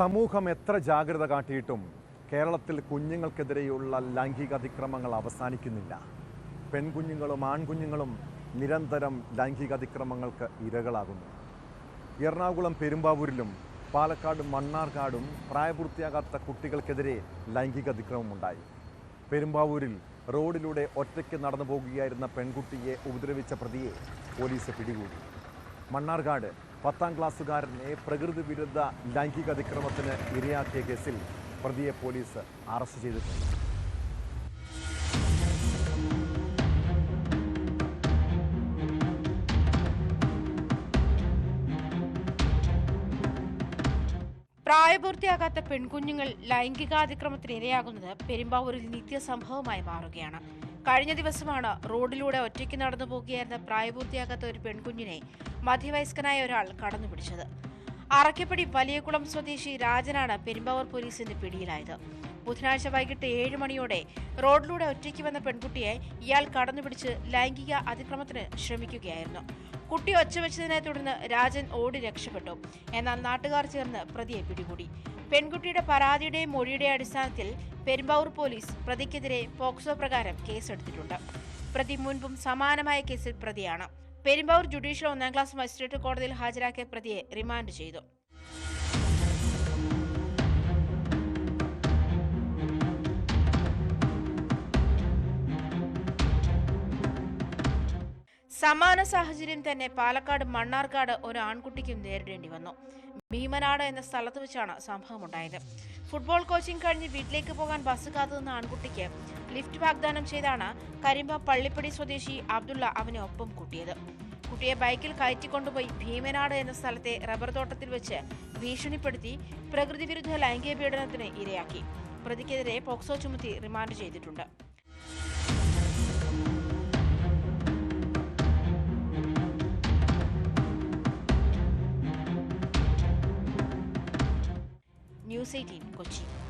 സമൂഹം എത്ര ജാഗ്രത കാട്ടിയിട്ടും കേരളത്തിൽ കുഞ്ഞുങ്ങൾക്കെതിരെയുള്ള ലൈംഗിക അതിക്രമങ്ങൾ അവസാനിക്കുന്നില്ല. പെൺകുഞ്ഞുങ്ങളും ആൺകുഞ്ഞുങ്ങളും നിരന്തരം ലൈംഗിക അതിക്രമങ്ങൾക്ക് ഇരകളാകുന്നു. എറണാകുളം പെരുമ്പാവൂരിലും പാലക്കാടും മണ്ണാർക്കാടും പ്രായപൂർത്തിയാകാത്ത കുട്ടികൾക്കെതിരെ ലൈംഗിക അതിക്രമമുണ്ടായി. പെരുമ്പാവൂരിൽ റോഡിലൂടെ ഒറ്റയ്ക്ക് നടന്നു പോകുകയായിരുന്ന പെൺകുട്ടിയെ ഉപദ്രവിച്ച പ്രതിയെ പോലീസ് പിടികൂടി. മണ്ണാർക്കാട് പത്താം ക്ലാസ്സുകാരനെ പ്രകൃതി വിരുദ്ധ ലൈംഗിക അതിക്രമത്തിന് ഇരയാക്കിയ കേസിൽ പ്രതിയെ പോലീസ് അറസ്റ്റ് ചെയ്തിട്ടുണ്ട്. പ്രായപൂർത്തിയാകാത്ത പെൺകുഞ്ഞുങ്ങൾ ലൈംഗികാതിക്രമത്തിന് ഇരയാകുന്നത് പെരുമ്പാവൂരിൽ നിത്യസംഭവമായി മാറുകയാണ്. കഴിഞ്ഞ ദിവസമാണ് റോഡിലൂടെ ഒറ്റയ്ക്ക് നടന്നു പോകുകയായിരുന്ന പ്രായപൂർത്തിയാകാത്ത ഒരു പെൺകുഞ്ഞിനെ മധ്യവയസ്കനായ ഒരാൾ കടന്നുപിടിച്ചത്. അറക്കപ്പടി വലിയകുളം സ്വദേശി രാജനാണ് പെരുമ്പാവൂർ പോലീസിന്റെ പിടിയിലായത്. ബുധനാഴ്ച വൈകിട്ട് ഏഴ് മണിയോടെ റോഡിലൂടെ ഒറ്റയ്ക്ക് വന്ന പെൺകുട്ടിയെ ഇയാൾ കടന്നുപിടിച്ച് ലൈംഗിക അതിക്രമത്തിന് ശ്രമിക്കുകയായിരുന്നു. കുട്ടി ഒച്ചവെച്ചതിനെ തുടർന്ന് രാജൻ ഓടി രക്ഷപ്പെട്ടു. എന്നാൽ നാട്ടുകാർ ചേർന്ന് പ്രതിയെ പിടികൂടി. പെൺകുട്ടിയുടെ പരാതിയുടെയും മൊഴിയുടെയും അടിസ്ഥാനത്തിൽ പെരുമ്പാവൂർ പോലീസ് പ്രതിക്കെതിരെ പോക്സോ പ്രകാരം കേസെടുത്തിട്ടുണ്ട്. പ്രതി മുൻപും സമാനമായ കേസിൽ പ്രതിയാണ്. പെരുമ്പാവൂർ ജുഡീഷ്യൽ ഒന്നാം ക്ലാസ് മജിസ്ട്രേറ്റ് കോടതിയിൽ ഹാജരാക്കിയ പ്രതിയെ റിമാൻഡ് ചെയ്തു. സമാന സാഹചര്യം തന്നെ പാലക്കാട് മണ്ണാർക്കാട് ഒരു ആൺകുട്ടിക്കും നേരിടേണ്ടി വന്നു. ഭീമനാട് എന്ന സ്ഥലത്ത് വെച്ചാണ് സംഭവമുണ്ടായത്. ഫുട്ബോൾ കോച്ചിംഗ് കഴിഞ്ഞ് വീട്ടിലേക്ക് പോകാൻ ബസ് കാത്തുനിന്ന ആൺകുട്ടിക്ക് ലിഫ്റ്റ് വാഗ്ദാനം ചെയ്താണ് കരിമ്പ പള്ളിപ്പടി സ്വദേശി അബ്ദുള്ള അവനെ ഒപ്പം കൂട്ടിയത്. കുട്ടിയെ ബൈക്കിൽ കയറ്റിക്കൊണ്ടുപോയി ഭീമനാട് എന്ന സ്ഥലത്തെ റബ്ബർ തോട്ടത്തിൽ വെച്ച് ഭീഷണിപ്പെടുത്തി പ്രകൃതി വിരുദ്ധ ലൈംഗിക പീഡനത്തിന് ഇരയാക്കി. പ്രതിക്കെതിരെ പോക്സോ ചുമത്തി റിമാൻഡ് ചെയ്തിട്ടുണ്ട്. News eighteen Kochi